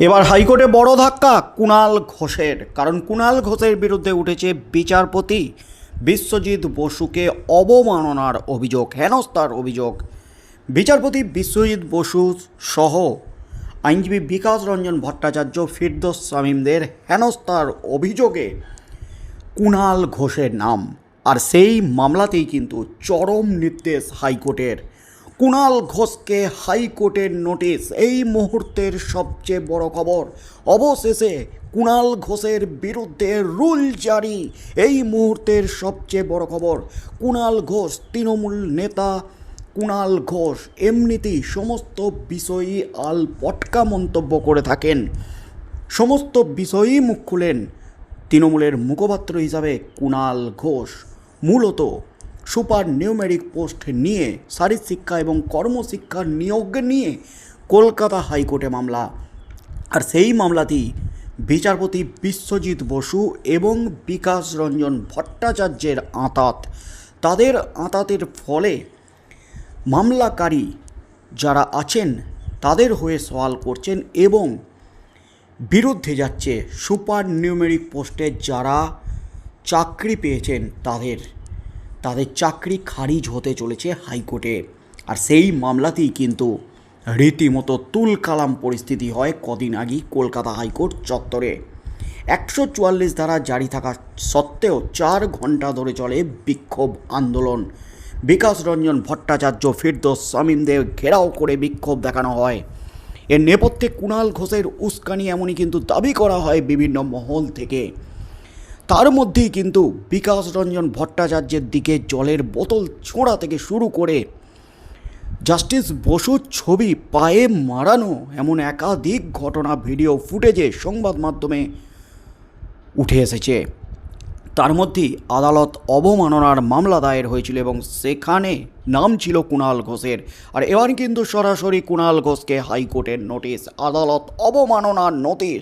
এবার হাইকোর্টে বড় ধাক্কা, কুণাল ঘোষের। কারণ কুণাল ঘোষের বিরুদ্ধে উঠেছে বিচারপতি বিশ্বজিৎ বসুকে অবমাননার অভিযোগ, হেনস্থার অভিযোগ। বিচারপতি বিশ্বজিৎ বসু সহ আইনজীবী বিকাশ রঞ্জন ভট্টাচার্য, ফিরদোস শামীমদের হেনস্থার অভিযোগে কুণাল ঘোষের নাম। আর সেই মামলাতেই কিন্তু চরম নির্দেশ হাইকোর্টের। কুণাল ঘোষকে হাইকোর্টের নোটিশ। এই মুহূর্তের সবচেয়ে বড় খবর, অবশেষে কুণাল ঘোষের বিরুদ্ধে রুল জারি। এই মুহূর্তের সবচেয়ে বড় খবর, কুণাল ঘোষ, তৃণমূল নেতা কুণাল ঘোষ এমনিতেই সমস্ত বিষয়ই আল পটকা মন্তব্য করে থাকেন। সমস্ত বিষয়ই মুখ খুলেন তৃণমূলের মুখপাত্র হিসাবে কুণাল ঘোষ। মূলত সুপার নিউমেরিক পোস্ট নিয়ে শারীরশিক্ষা এবং কর্মশিক্ষার নিয়োগ নিয়ে কলকাতা হাইকোর্টে মামলা। আর সেই মামলাতেই বিচারপতি বিশ্বজিৎ বসু এবং বিকাশ রঞ্জন ভট্টাচার্যের আঁতাত। তাদের আঁতাতের ফলে মামলাকারী যারা আছেন, তাদের হয়ে সওয়াল করছেন এবং বিরুদ্ধে যাচ্ছে সুপার নিউমেরিক পোস্টে যারা চাকরি পেয়েছেন তাদের। তাদের চাকরি খারিজ হতে চলেছে হাইকোর্টে। আর সেই মামলাতেই কিন্তু রীতিমতো তুলকালাম পরিস্থিতি হয় কদিন আগেই কলকাতা হাইকোর্ট চত্বরে। একশো চুয়াল্লিশ ধারা জারি থাকা সত্ত্বেও চার ঘণ্টা ধরে চলে বিক্ষোভ আন্দোলন। বিকাশ রঞ্জন ভট্টাচার্য, ফিরদোস শামীমদের ঘেরাও করে বিক্ষোভ দেখানো হয়। এর নেপথ্যে কুণাল ঘোষের উস্কানি এমনই কিন্তু দাবি করা হয় বিভিন্ন মহল থেকে। তার মধ্যেই কিন্তু বিকাশ রঞ্জন ভট্টাচার্যের দিকে জলের বোতল ছোঁড়া থেকে শুরু করে জাস্টিস বসুর ছবি পায়ে মারানো এমন একাধিক ঘটনা, ভিডিও, ফুটেজে সংবাদ মাধ্যমে উঠে এসেছে। তার মধ্যেই আদালত অবমাননার মামলা দায়ের হয়েছিল এবং সেখানে নাম ছিল কুণাল ঘোষের। আর এবার কিন্তু সরাসরি কুণাল ঘোষকে হাইকোর্টের নোটিশ, আদালত অবমাননার নোটিশ।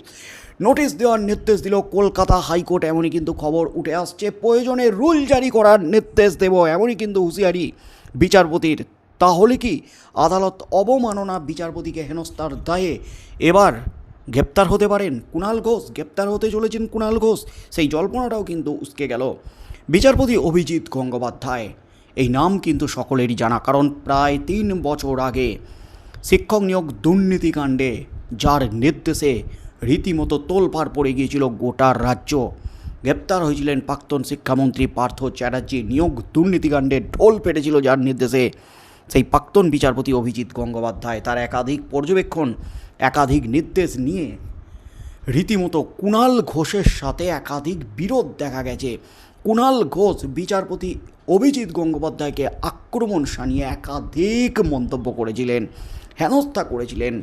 নোটিশ দেওয়ার নির্দেশ দিল কলকাতা হাইকোর্ট। এমনই কিন্তু খবর উঠে আসছে। প্রয়োজনে রুল জারি করার নির্দেশ দেব, এমনই কিন্তু হুঁশিয়ারি বিচারপতির। তাহলে কি আদালত অবমাননা বিচারপতিকে হেনস্থার দায়ে এবার গ্রেপ্তার হতে পারেন কুণাল ঘোষ? গ্রেপ্তার হতে চলেছেন কুণাল ঘোষ। সেই জল্পনাটাও কিন্তু উসকে গেল। বিচারপতি অভিজিৎ গঙ্গোপাধ্যায়, এই নাম কিন্তু সকলেরই জানা, কারণ প্রায় তিন বছর আগে শিক্ষক নিয়োগ দুর্নীতিকাণ্ডে, যার নির্দেশে রীতিমতো তোলপাড় পড়ে গিয়েছিল গোটা রাজ্য। গ্রেপ্তার হয়েছিলেন প্রাক্তন শিক্ষামন্ত্রী পার্থ চ্যাটার্জি। নিয়োগ দুর্নীতিকাণ্ডে ঢোল পেটেছিল যার নির্দেশে সেই প্রাক্তন বিচারপতি অভিজিৎ গঙ্গোপাধ্যায়। তার একাধিক পর্যবেক্ষণ, একাধিক নির্দেশ নিয়ে রীতিমতো কুণাল ঘোষের সাথে একাধিক বিরোধ দেখা গেছে। কুণাল ঘোষ, বিচারপতি অভিজিৎ গঙ্গোপাধ্যায়কে আক্রমণ সানিয়ে একাধিক মন্তব্য করেছিলেন, হেনস্থা করেছিলেন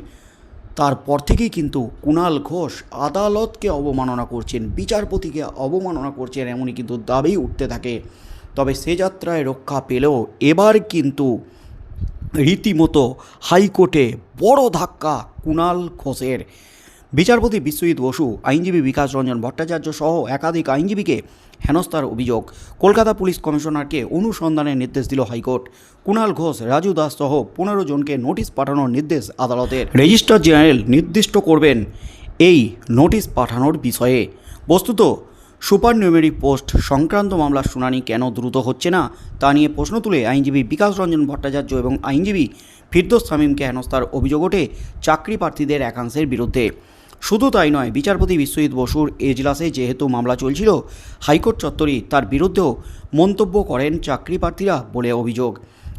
তারপর থেকেই কিন্তু কুণাল ঘোষ আদালতকে অবমাননা করছেন, বিচারপতিকে অবমাননা করছেন এমনই কিন্তু দাবি উঠতে থাকে। তবে সে যাত্রায় রক্ষা পেলেও এবার কিন্তু রীতিমতো হাইকোর্টে বড় ধাক্কা কুণাল ঘোষের। বিচারপতি বিশ্বজিৎ বসু, আইনজীবী বিকাশ রঞ্জন ভট্টাচার্য সহ একাধিক আইনজীবীকে হেনস্থার অভিযোগ। কলকাতা পুলিশ কমিশনারকে অনুসন্ধানের নির্দেশ দিল হাইকোর্ট। কুণাল ঘোষ, রাজু দাস সহ পনেরো জনকে নোটিশ পাঠানোর নির্দেশ আদালতের। রেজিস্ট্রার জেনারেল নির্দিষ্ট করবেন এই নোটিশ পাঠানোর বিষয়ে। বস্তুত সুপার নিউমেরিক পোস্ট সংক্রান্ত মামলার শুনানি কেন দ্রুত হচ্ছে না, তা নিয়ে প্রশ্ন তুলে আইনজীবী বিকাশ রঞ্জন ভট্টাচার্য এবং আইনজীবী ফিরদোস শামীমকে হেনস্থার অভিযোগ ওঠে চাকরি প্রার্থীদের একাংশের বিরুদ্ধে। শুধু তাই নয়, বিচারপতি বিশ্বজিৎ বসুর এজলাসে যেহেতু মামলা চলছিল, হাইকোর্ট চত্বরে তার বিরুদ্ধেও মন্তব্য করেন চাকরি প্রার্থীরা বলে অভিযোগ।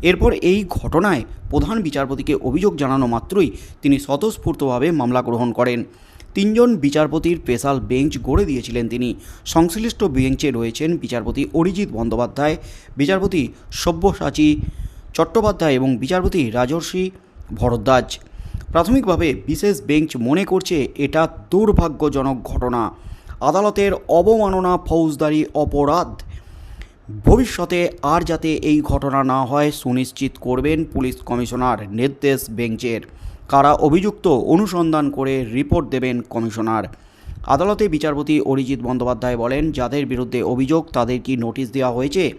এরপর এই ঘটনায় প্রধান বিচারপতিকে অভিযোগ জানানো মাত্রই তিনি স্বতঃস্ফূর্তভাবে মামলা গ্রহণ করেন। তিনজন বিচারপতির স্পেশাল বেঞ্চ গড়ে দিয়েছিলেন তিনি। সংশ্লিষ্ট বেঞ্চে রয়েছেন বিচারপতি অরিজিৎ বন্দ্যোপাধ্যায়, বিচারপতি সব্যসাচী চট্টোপাধ্যায় এবং বিচারপতি রাজর্ষি ভরদ্বাজ। প্রাথমিকভাবে বিশেষ বেঞ্চ মনে করছে এটা দুর্ভাগ্যজনক ঘটনা। আদালতের অবমাননা ফৌজদারি অপরাধ। ভবিষ্যতে আর যাতে এই ঘটনা না হয়, সুনিশ্চিত করবেন পুলিশ কমিশনার নির্দেশ বেঞ্চের। কারা অভিযুক্ত অনুসন্ধান করে রিপোর্ট দেবেন কমিশনার। আদালতে বিচারপতি অরিজিৎ বন্দ্যোপাধ্যায় বলেন, যাদের বিরুদ্ধে অভিযোগ তাদের কি নোটিশ দেওয়া হয়েছে?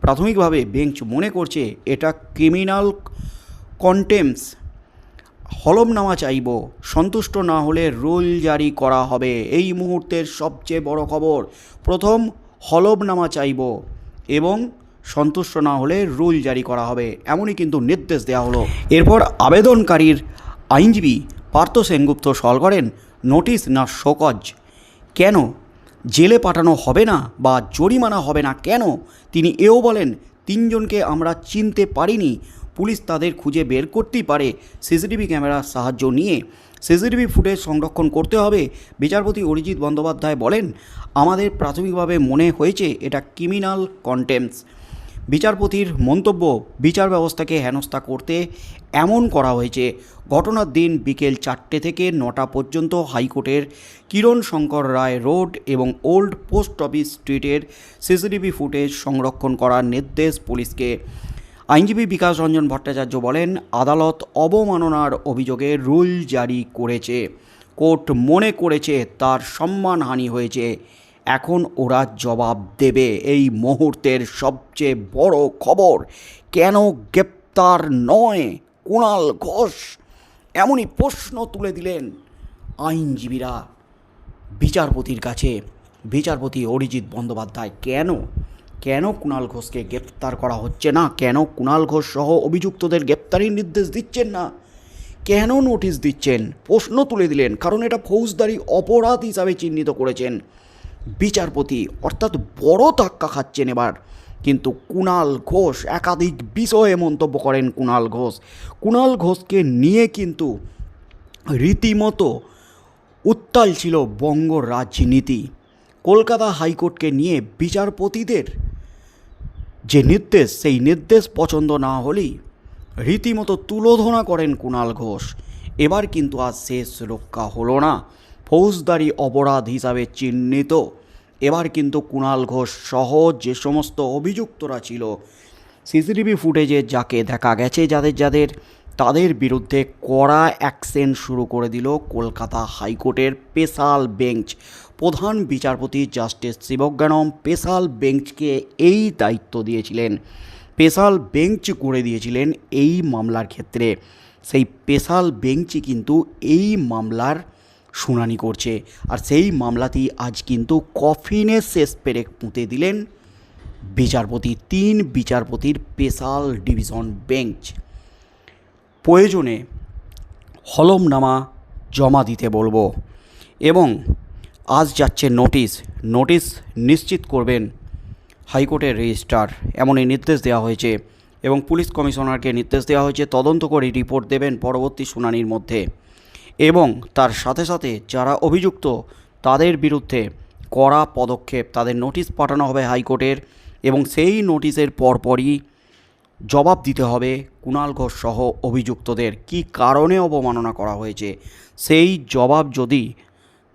প্রাথমিকভাবে বেঞ্চ মনে করছে এটা ক্রিমিনাল কন্টেম্পস। হলমনামা চাইব, সন্তুষ্ট না হলে রুল জারি করা হবে। এই মুহূর্তের সবচেয়ে বড় খবর, প্রথম হলফনামা চাইব এবং সন্তুষ্ট না হলে রুল জারি করা হবে, এমনই কিন্তু নির্দেশ দেওয়া হলো। এরপর আবেদনকারীর আইনজীবী পার্থ সেনগুপ্ত সল করেন, নোটিশ না শোকজ? কেন? জেলে পাঠানো হবে না বা জরিমানা হবে না কেন? তিনি এও বলেন, তিনজনকে আমরা চিনতে পারিনি পুলিশ তাদের খুঁজে বের করতেই পারে। সিসিটিভি ক্যামেরার সাহায্য নিয়ে সিসিটিভি ফুটেজ সংরক্ষণ করতে হবে। বিচারপতি অরিজিৎ বন্দ্যোপাধ্যায় বলেন, আমাদের প্রাথমিকভাবে মনে হয়েছে এটা ক্রিমিনাল কন্টেম্পস বিচারপতির মন্তব্য বিচার ব্যবস্থাকে হেনস্থা করতে এমন করা হয়েছে। ঘটনার দিন বিকেল চারটে থেকে নটা পর্যন্ত হাইকোর্টের কিরণ শঙ্কর রায় রোড এবং ওল্ড পোস্ট অফিস স্ট্রিটের সিসিটিভি ফুটেজ সংরক্ষণ করার নির্দেশ পুলিশকে। আইনজীবী বিকাশ রঞ্জন ভট্টাচার্য বলেন, আদালত অবমাননার অভিযোগে রুল জারি করেছে। কোর্ট মনে করেছে তার সম্মানহানি হয়েছে। এখন ওরা জবাব দেবে। এই মুহূর্তের সবচেয়ে বড় খবর, কেন গ্রেপ্তার নয় কুণাল ঘোষ? এমনই প্রশ্ন তুলে দিলেন আইনজীবীরা। বিচারপতির কাছে, বিচারপতি অরিজিৎ বন্দ্যোপাধ্যায়, কেন কেন কুণাল ঘোষকে গ্রেপ্তার করা হচ্ছে না? কেন কুণাল ঘোষ সহ অভিযুক্তদের গ্রেপ্তারির নির্দেশ দিচ্ছেন না? কেন নোটিশ দিচ্ছেন? প্রশ্ন তুলে দিলেন, কারণ এটা ফৌজদারি অপরাধ হিসাবে চিহ্নিত করেছেন বিচারপতি। অর্থাৎ বড় ধাক্কা খাচ্ছেন এবার। কিন্তু কুণাল ঘোষ একাধিক বিষয়ে মন্তব্য করেন কুণাল ঘোষ। কুণাল ঘোষকে নিয়ে কিন্তু রীতিমতো উত্তাল ছিল বঙ্গ রাজনীতি। কলকাতা হাইকোর্টকে নিয়ে বিচারপতিদের যে নির্দেশ, সেই নির্দেশ পছন্দ না হলেই রীতিমতো তুলোধনা করেন কুণাল ঘোষ। এবার কিন্তু আর শেষ রক্ষা হলো না। ফৌজদারি অপরাধ হিসাবে চিহ্নিত। এবার কিন্তু কুণাল ঘোষ সহ যে সমস্ত অভিযুক্তরা ছিল, সিসিটিভি ফুটেজে যাকে দেখা গেছে, যাদের যাদের তাদের বিরুদ্ধে কড়া অ্যাকশন শুরু করে দিল কলকাতা হাইকোর্টের স্পেশাল বেঞ্চ। প্রধান বিচারপতি জাস্টিস শিবজ্ঞানম স্পেশাল বেঞ্চকে এই দায়িত্ব দিয়েছিলেন। স্পেশাল বেঞ্চ করে দিয়েছিলেন এই মামলার ক্ষেত্রে। সেই স্পেশাল বেঞ্চই কিন্তু এই মামলার শুনানি করছে। আর সেই মামলাতেই আজ কিন্তু কফিনে শেষ পেরেক পুঁতে দিলেন বিচারপতি, তিন বিচারপতির স্পেশাল ডিভিশন বেঞ্চ। প্রয়োজনে হলমনামা জমা দিতে বলব এবং আজ যাচ্ছে নোটিশ নোটিশ নিশ্চিত করবেন হাইকোর্টের রেজিস্ট্রার। এমনই নির্দেশ দেওয়া হয়েছে এবং পুলিশ কমিশনারকে নির্দেশ দেওয়া হয়েছে, তদন্ত করে রিপোর্ট দেবেন পরবর্তী শুনানির মধ্যে। এবং তার সাথে সাথে যারা অভিযুক্ত, তাদের বিরুদ্ধে কড়া পদক্ষেপ, তাদের নোটিশ পাঠানো হবে হাইকোর্টের এবং সেই নোটিশের পরপরই জবাব দিতে হবে কুণাল ঘোষ সহ অভিযুক্তদের। কি কারণে অবমাননা করা হয়েছে? সেই জবাব যদি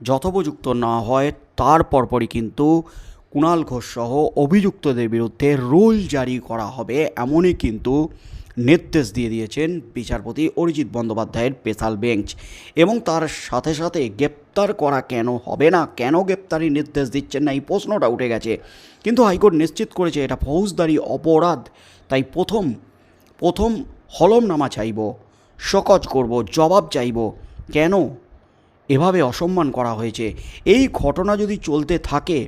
যথোপযুক্ত না হয়, তার পরপরই কিন্তু কুণাল ঘোষ সহ অভিযুক্তদের বিরুদ্ধে রুল জারি করা হবে এমনই কিন্তু নির্দেশ দিয়ে দিয়েছেন বিচারপতি অরিজিৎ বন্দ্যোপাধ্যায়ের স্পেশাল বেঞ্চ। এবং তার সাথে সাথে গ্রেপ্তার করা কেন হবে না? কেন গ্রেপ্তারি নির্দেশ দিচ্ছেন না? এই প্রশ্নটা উঠে গেছে। কিন্তু হাইকোর্ট নিশ্চিত করেছে এটা ফৌজদারি অপরাধ। তাই প্রথম প্রথম হলমনামা চাইব শকজ করব, জবাব চাইব। কেন? এভাবে অসম্মান করা হয়েছে। এই ঘটনা যদি চলতে থাকে,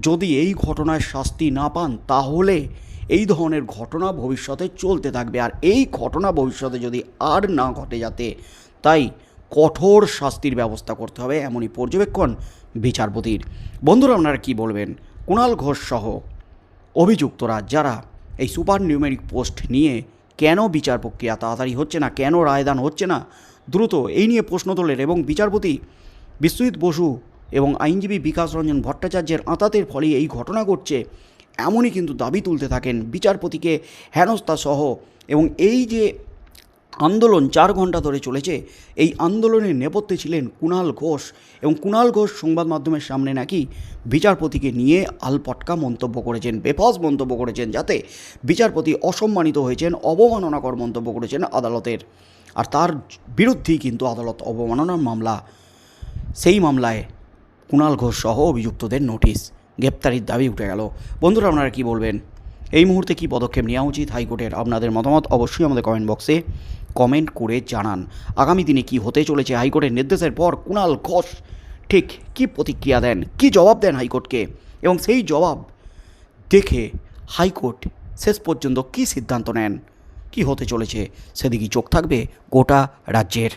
যদি এই ঘটনায় শাস্তি না পান, তাহলে এই ধরনের ঘটনা ভবিষ্যতে চলতে থাকবে। আর এই ঘটনা ভবিষ্যতে যদি আর না ঘটে যাতে, তাই কঠোর শাস্তির ব্যবস্থা করতে হবে এমনই পর্যবেক্ষণ বিচারপতির। বন্ধুরা, আপনারা কী বলবেন? কুণাল ঘোষ সহ অভিযুক্তরা যারা এই সুপার নিউমেরিক পোস্ট নিয়ে কেন বিচার প্রক্রিয়া তাড়াতাড়ি হচ্ছে না, কেন রায়দান হচ্ছে না? দ্রুত এই নিয়ে প্রশ্ন তোলেন এবং বিচারপতি বিশ্বজিৎ বসু এবং আইনজীবী বিকাশ রঞ্জন ভট্টাচার্যের আঁতাতের ফলে এই ঘটনা ঘটছে, এমনই কিন্তু দাবি তুলতে থাকেন বিচারপতিকে হেনস্থা সহ এবং এই যে আন্দোলন চার ঘণ্টা ধরে চলেছে। এই আন্দোলনের নেপথ্যে ছিলেন কুণাল ঘোষ এবং কুণাল ঘোষ সংবাদ মাধ্যমের সামনে নাকি বিচারপতিকে নিয়ে আলপটকা মন্তব্য করেছেন, বেফাস মন্তব্য করেছেন যাতে বিচারপতি অসম্মানিত হয়েছেন, অবমাননাকর মন্তব্য করেছেন আদালতের। আর তার বিরুদ্ধেই কিন্তু আদালত অবমাননার মামলা। সেই মামলায় কুণাল ঘোষ সহ অভিযুক্তদের নোটিশ, গ্রেপ্তারির দাবি উঠে গেল। বন্ধুরা, আপনারা কী বলবেন? এই মুহূর্তে কী পদক্ষেপ নেওয়া উচিত? হাইকোর্টের আপনাদের মতামত অবশ্যই আমাদের কমেন্ট বক্সে কমেন্ট করে জানান। আগামী দিনে কি হতে চলেছে? হাইকোর্টের নির্দেশের পর কুণাল ঘোষ ঠিক কী প্রতিক্রিয়া দেন? কী জবাব দেন হাইকোর্টকে? এবং সেই জবাব দেখে হাইকোর্ট শেষ পর্যন্ত কী সিদ্ধান্ত নেন? কি হতে চলেছে? সেদিকেই চোখ থাকবে গোটা রাজ্যের।